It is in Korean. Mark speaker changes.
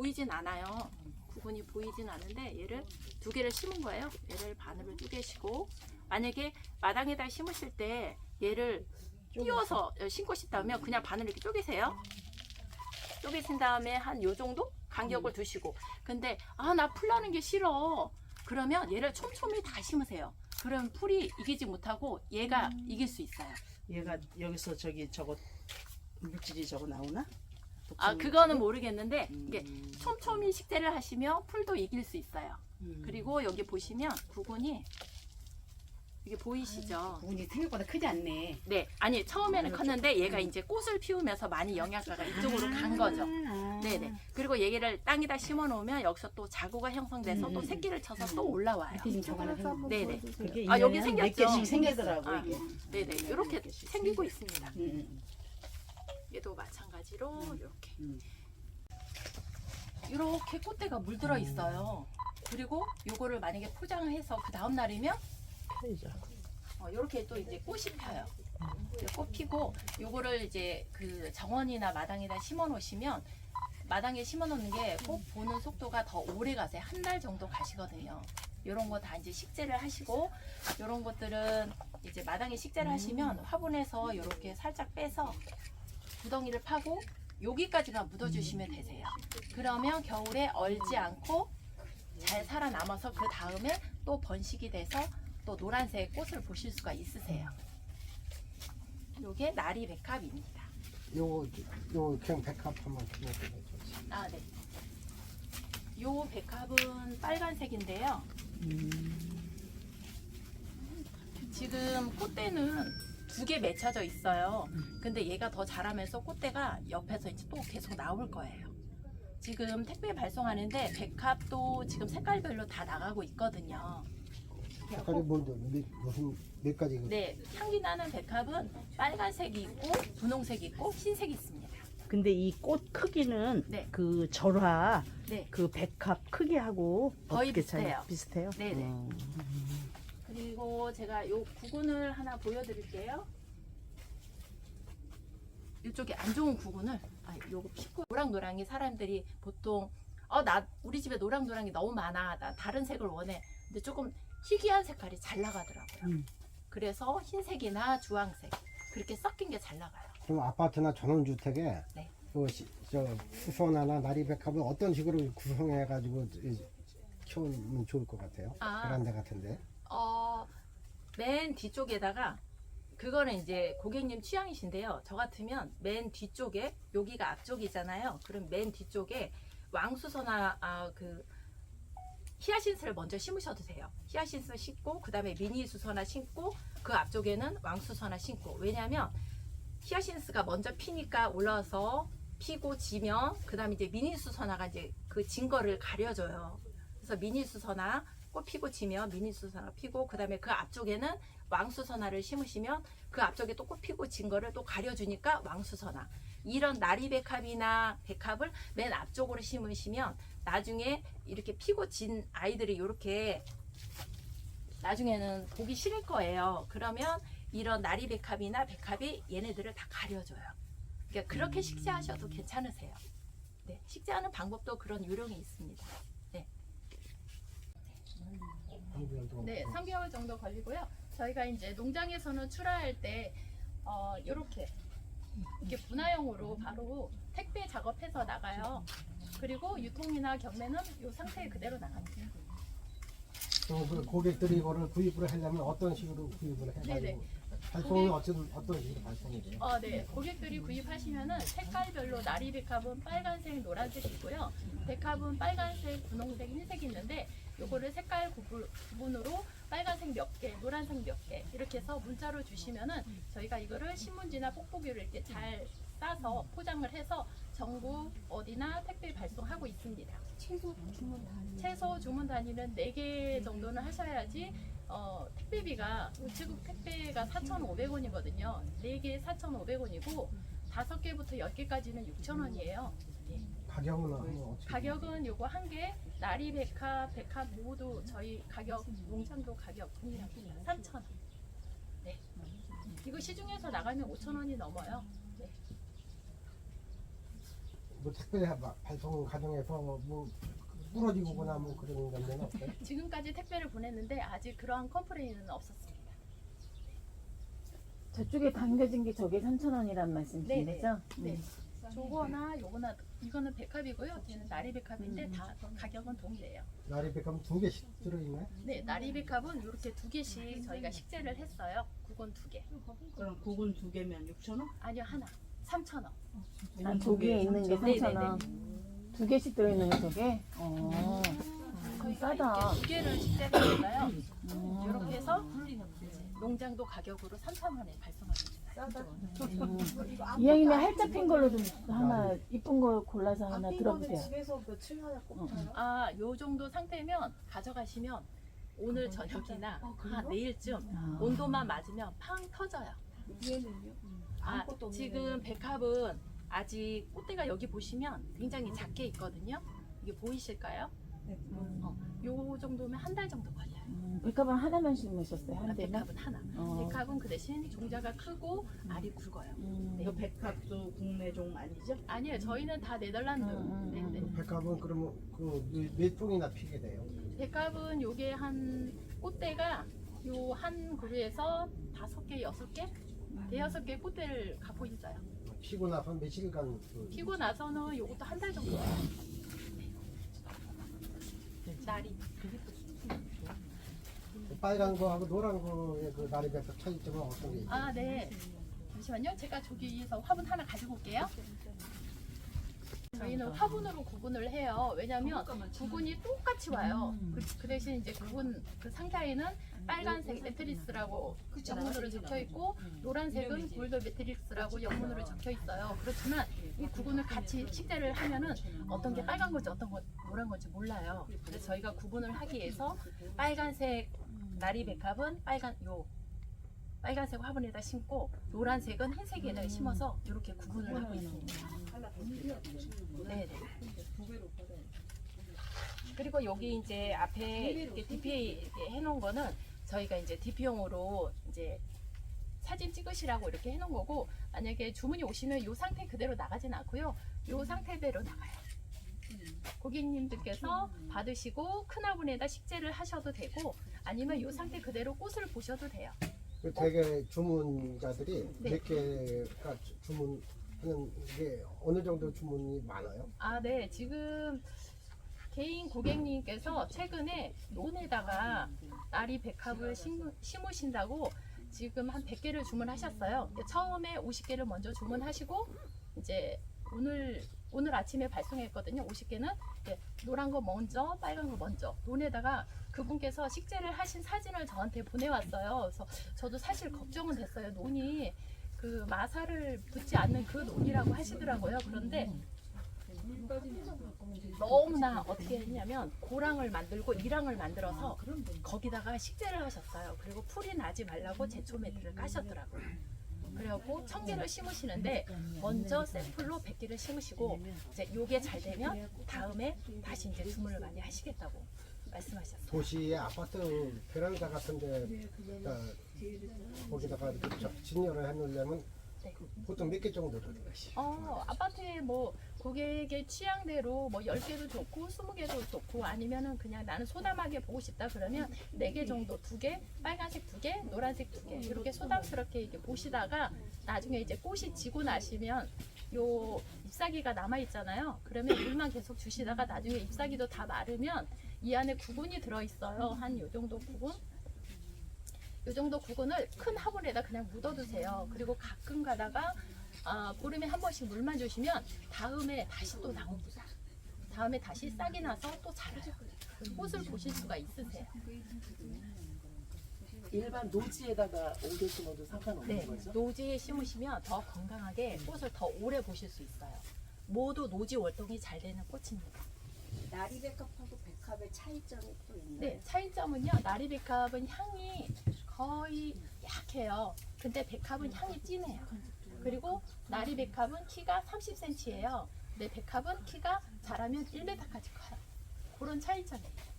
Speaker 1: 보이진 않아요. 구근이 보이진 않는데 얘를 두 개를 심은 거예요. 얘를 반으로 쪼개시고 만약에 마당에다 심으실 때 얘를 띄워서 심고 싶다면 그냥 반을 이렇게 쪼개세요. 쪼개신 다음에 한 요 정도 간격을 두시고 근데 아 나 풀 나는 게 싫어 그러면 얘를 촘촘히 다 심으세요. 그럼 풀이 이기지 못하고 얘가 이길 수 있어요.
Speaker 2: 얘가 여기서 저기 저거 물질이 저거 나오나?
Speaker 1: 아 그거는? 모르겠는데 이게
Speaker 2: 음.
Speaker 1: 촘촘히 식재를 하시면 풀도 이길 수 있어요.
Speaker 2: 음.
Speaker 1: 그리고 여기 보시면 구근이 이게 보이시죠?
Speaker 3: 분이 생각보다 크지 않네.
Speaker 1: 네, 아니 처음에는
Speaker 2: 이렇게.
Speaker 1: 컸는데 얘가
Speaker 2: 음.
Speaker 1: 이제 꽃을 피우면서 많이 영양가가 이쪽으로 간 거죠.
Speaker 3: 아.
Speaker 1: 네네. 그리고 얘를 땅에다 심어 놓으면 여기서 또 자구가 형성돼서
Speaker 3: 음,
Speaker 1: 또
Speaker 3: 음,
Speaker 1: 새끼를 쳐서 또 올라와요.
Speaker 3: 밑에 지금 저거 하나 생-
Speaker 1: 네네. 아, 여기
Speaker 2: 몇
Speaker 1: 생겼죠?
Speaker 2: 개씩 생기더라고
Speaker 1: 아,
Speaker 2: 이게.
Speaker 1: 네네. 이렇게
Speaker 2: 몇 개씩
Speaker 1: 생기고. 있습니다.
Speaker 3: 음, 음.
Speaker 1: 얘도 마찬가지로
Speaker 2: 음.
Speaker 1: 이렇게
Speaker 2: 음.
Speaker 1: 이렇게 꽃대가 물들어 있어요. 그리고 요거를 만약에 포장을 해서 그 다음 날이면
Speaker 2: 편이죠.
Speaker 1: 이렇게 또 이제 꽃이 펴요. 이제 꽃 피고 요거를 이제 그 정원이나 마당에다 심어 놓으시면 마당에 심어 놓는 게 꽃 보는 속도가 더 오래 가세요. 한 달 정도 가시거든요. 요런 거 다 이제 식재를 하시고 요런 것들은 이제 마당에 식재를 하시면 화분에서 요렇게 살짝 빼서 구덩이를 파고 여기까지만 묻어주시면 되세요. 그러면 겨울에 얼지 않고 잘 살아남아서 그 다음에 또 번식이 돼서 또 노란색 꽃을 보실 수가 있으세요. 요게 나리 백합입니다.
Speaker 4: 요, 요 그냥 백합 한번 보여주세요.
Speaker 1: 아, 네. 요 백합은 빨간색인데요. 지금 꽃대는 두 개 맺혀져 있어요. 근데 얘가 더 자라면서 꽃대가 옆에서 이제 또 계속 나올 거예요. 지금 택배 발송하는데 백합도 지금 색깔별로 다 나가고 있거든요.
Speaker 4: 색깔이 뭔데? 몇, 무슨 몇 가지? 그-
Speaker 1: 네, 향기 나는 백합은 빨간색이 있고 분홍색이 있고 흰색이 있습니다.
Speaker 2: 근데 이 꽃 크기는
Speaker 1: 네.
Speaker 2: 그 절화
Speaker 1: 네.
Speaker 2: 그 백합 크기하고
Speaker 1: 거의
Speaker 2: 어떻게 차이-
Speaker 1: 비슷해요.
Speaker 2: 비슷해요?
Speaker 1: 네네.
Speaker 2: 어.
Speaker 1: 그리고 제가 요 구근을 하나 보여드릴게요. 이쪽에 안 좋은 구근을 아 요거 피고 노랑노랑이 사람들이 보통 어 나 우리 집에 노랑노랑이 너무 많아 나 다른 색을 원해 근데 조금 희귀한 색깔이 잘 나가더라고요.
Speaker 2: 음.
Speaker 1: 그래서 흰색이나 주황색 그렇게 섞인 게 잘 나가요.
Speaker 4: 그럼 아파트나 전원주택에
Speaker 1: 네.
Speaker 4: 그 시- 저 수소나나 나리백합을 어떤 식으로 구성해 가지고 이- 키우면 좋을 것 같아요?
Speaker 1: 아.
Speaker 4: 베란다 같은데.
Speaker 1: 어, 맨 뒤쪽에다가 그거는 이제 고객님 취향이신데요. 저 같으면 맨 뒤쪽에 여기가 앞쪽이잖아요. 그럼 맨 뒤쪽에 왕수서나 아, 그 히아신스를 먼저 심으셔도 돼요. 히아신스 심고 그 다음에 미니 수서나 심고 그 앞쪽에는 왕수서나 심고 왜냐하면 히아신스가 먼저 피니까 올라와서 피고 지면 그 다음에 이제 미니 수서나가 이제 그 진 거를 가려줘요. 그래서 미니 수서나 꽃 피고 지면 미니 수서나 피고 그 다음에 그 앞쪽에는 왕수서나를 심으시면 그 앞쪽에 또 꽃 피고 진 거를 또 가려주니까 왕수서나 이런 나리백합이나 백합을 맨 앞쪽으로 심으시면 나중에 이렇게 피고 진 아이들이 이렇게 나중에는 보기 싫을 거예요. 그러면 이런 나리백합이나 백합이 얘네들을 다 가려줘요. 그러니까 그렇게 식재하셔도 괜찮으세요. 네, 식재하는 방법도 그런 요령이 있습니다. 네, 3개월 정도 걸리고요. 저희가 이제 농장에서는 출하할 때 어, 이렇게 이렇게 분화형으로 바로 택배 작업해서 나가요. 그리고 유통이나 경매는 이 상태 그대로 나갑니다.
Speaker 4: 그럼 그 고객들이 이거를 구입을 하려면 어떤 식으로 구입을 해가지고
Speaker 1: 네네.
Speaker 4: 발송이
Speaker 1: 고객-
Speaker 4: 어떤 어떤 식으로 발송이 돼요?
Speaker 1: 어, 네. 고객들이 구입하시면은 색깔별로 나리 백합은 빨간색, 노란색이고요. 백합은 빨간색, 분홍색, 흰색이 있는데 요거를 색깔 구분, 구분으로 빨간색 몇 개, 노란색 몇 개 이렇게 해서 문자로 주시면은 저희가 이거를 신문지나 뽁뽁이로 이렇게 잘 싸서 포장을 해서 전국 어디나 택배 발송하고 있습니다.
Speaker 3: 최소 주문 다.
Speaker 1: 최소 주문 단위는 4개 정도는 하셔야지 어, 택배비가 우체국 택배가 4,500원이거든요. 4개에 4,500원이고 5개부터 10개까지는 6,000원이에요.
Speaker 4: 가격은 뭐 어떻게?
Speaker 1: 가격은 요거 한 개, 나리 백합, 백합 모두 저희 가격, 농장도 가격 동일합니다. 3,000원. 네. 이거 시중에서 나가면 5,000원이 넘어요. 네.
Speaker 4: 뭐 택배 막 발송 과정에서 뭐 부러지거나 뭐 그런 점은 없어요?
Speaker 1: 지금까지 택배를 보냈는데 아직 그러한 컴플레인은 없었습니다.
Speaker 5: 저쪽에 담겨진 게 저게 3,000원이란 말씀이신
Speaker 1: 네네.
Speaker 5: 거죠?
Speaker 1: 네.
Speaker 5: 음.
Speaker 1: 요거나 요거나 이거는 백합이고요. 얘는 나리 백합인데 다 가격은 동일해요.
Speaker 4: 나리 백합 두 개씩 들어있나요?
Speaker 1: 네, 나리 백합은 이렇게 두 개씩 저희가 식재를 했어요. 국은 두 개.
Speaker 2: 그럼 국은 두 개면 6천 원?
Speaker 1: 아니요 하나. 3,000원.
Speaker 5: 아, 저기에 있는 게
Speaker 1: 네네네.
Speaker 5: 3,000원. 두 개씩 들어있는 게 저게? 어. 그럼 싸다.
Speaker 1: 두 개를 식재를 했어요.
Speaker 5: 음.
Speaker 1: 이렇게 해서 농장도 가격으로 3,000원에 발송합니다.
Speaker 5: 음. 이왕이면 할잡힌 걸로 좀 하나 이쁜 거 골라서 하나 들어보세요.
Speaker 2: 집에서 며칠 만에 꼭 팔아요?
Speaker 1: 아, 요 정도 상태면 가져가시면 오늘 저녁이나 한 내일쯤
Speaker 5: 아.
Speaker 1: 온도만 맞으면 팡 터져요. 아, 지금 백합은 아직 꽃대가 여기 보시면 굉장히 작게 있거든요. 이게 보이실까요? 어, 요 정도면 한 달 정도 걸려요.
Speaker 5: 음, 백합은 하나만 심으셨어요?
Speaker 1: 아,
Speaker 5: 한 대만?
Speaker 1: 백합은 하나.
Speaker 5: 어.
Speaker 1: 백합은 그 대신 종자가 크고 알이 굵어요.
Speaker 5: 음.
Speaker 2: 이거 백합도 국내 종 아니죠?
Speaker 1: 아니에요. 저희는 다 네덜란드.
Speaker 5: 음, 음,
Speaker 1: 네, 네.
Speaker 4: 백합은 그러면 그몇 종이나 피게 돼요?
Speaker 1: 백합은 요게 한 꽃대가 요 한 그루에서 다섯 개, 여섯 개, 대여섯 개 꽃대를 갖고 있어요.
Speaker 4: 피고 나서 며칠간 그
Speaker 1: 피고 나서는 요것도 한 달 정도. 날이
Speaker 4: 빨간 거하고 노란 거의 그 나리 백합 차이점은 어떤 게 있어요?
Speaker 1: 아, 네. 잠시만요. 제가 저기에서 화분 하나 가지고 올게요. 저희는 화분으로 구분을 해요. 왜냐면 구분이 똑같이 와요. 그, 그 대신 이제 구분 그 상자에는 빨간색 매트리스라고 영문으로 적혀 있고 노란색은 골드 매트리스라고 영문으로 적혀 있어요. 그렇지만 이 구분을 같이 식대를 하면은 어떤 게 빨간 건지 어떤 건 노란 건지 몰라요. 그래서 저희가 구분을 하기 위해서 빨간색 나리 백합은 빨간 요 빨간색 화분에다 심고 노란색은 흰색에다 심어서 이렇게 구분을 하고 있습니다. 네. 그리고 여기 이제 앞에 이렇게 DP 이렇게 해놓은 거는 저희가 이제 DP용으로 이제 사진 찍으시라고 이렇게 해놓은 거고 만약에 주문이 오시면 이 상태 그대로 나가진 않고요. 이 상태대로 나가요. 고객님들께서 받으시고 큰 화분에다 식재를 하셔도 되고 아니면 이 상태 그대로 꽃을 보셔도 돼요.
Speaker 4: 그 되게 주문자들이
Speaker 1: 네.
Speaker 4: 몇 개가 주- 주문하는 게 어느 정도 주문이 많아요?
Speaker 1: 아, 네. 지금 개인 고객님께서 최근에 논에다가 나리 백합을 심으, 심으신다고 지금 한 100개를 주문하셨어요. 근데 처음에 50개를 먼저 주문하시고 이제 오늘 오늘 아침에 발송했거든요. 50개는 노란 거 먼저, 빨간 거 먼저. 논에다가 그분께서 식재를 하신 사진을 저한테 보내왔어요. 그래서 저도 사실 걱정은 됐어요. 논이 그 마사를 붙지 않는 그 논이라고 하시더라고요. 그런데 너무나 어떻게 했냐면 고랑을 만들고 이랑을 만들어서 거기다가 식재를 하셨어요. 그리고 풀이 나지 말라고 제초 매트를 까셨더라고요. 그리고 천 개를 심으시는데 먼저 샘플로 100개를 심으시고 이제 요게 잘 되면 다음에 다시 이제 주문을 많이 하시겠다고 말씀하셨어요.
Speaker 4: 도시의 아파트 베란다 같은데 어, 거기다가 이렇게 저- 진열을 해놓으려면
Speaker 1: 네.
Speaker 4: 보통 몇 개 정도 들어요?
Speaker 1: 어, 아파트에 뭐 고객의 취향대로 뭐 10개도 좋고 20개도 좋고 아니면은 그냥 나는 소담하게 보고 싶다 그러면 4개 정도, 2개, 빨간색 2개, 노란색 2개 이렇게 소담스럽게 이렇게 보시다가 나중에 이제 꽃이 지고 나시면 요 잎사귀가 남아 있잖아요. 그러면 물만 계속 주시다가 나중에 잎사귀도 다 마르면 이 안에 구근이 들어 있어요. 한 요 정도 구근. 요 정도 구근을 큰 화분에다 그냥 묻어두세요. 그리고 가끔 가다가 아, 보름에 한 번씩 물만 주시면 다음에 다시 또 나옵니다. 다음에 다시 싹이 나서 또 자라요. 꽃을 보실 수가 있으세요.
Speaker 6: 일반 노지에다가 옮겨 심어도 상관없는
Speaker 1: 네,
Speaker 6: 거죠?
Speaker 1: 노지에 심으시면 더 건강하게 꽃을 더 오래 보실 수 있어요. 모두 노지 월동이 잘 되는 꽃입니다.
Speaker 3: 나리백합하고 백합의 차이점이 또 있나요?
Speaker 1: 네, 차이점은요. 나리백합은 향이 거의 약해요. 근데 백합은 향이 진해요. 그리고 나리 백합은 키가 30cm예요. 근데 백합은 키가 자라면 1m까지 커요. 그런 차이점이에요.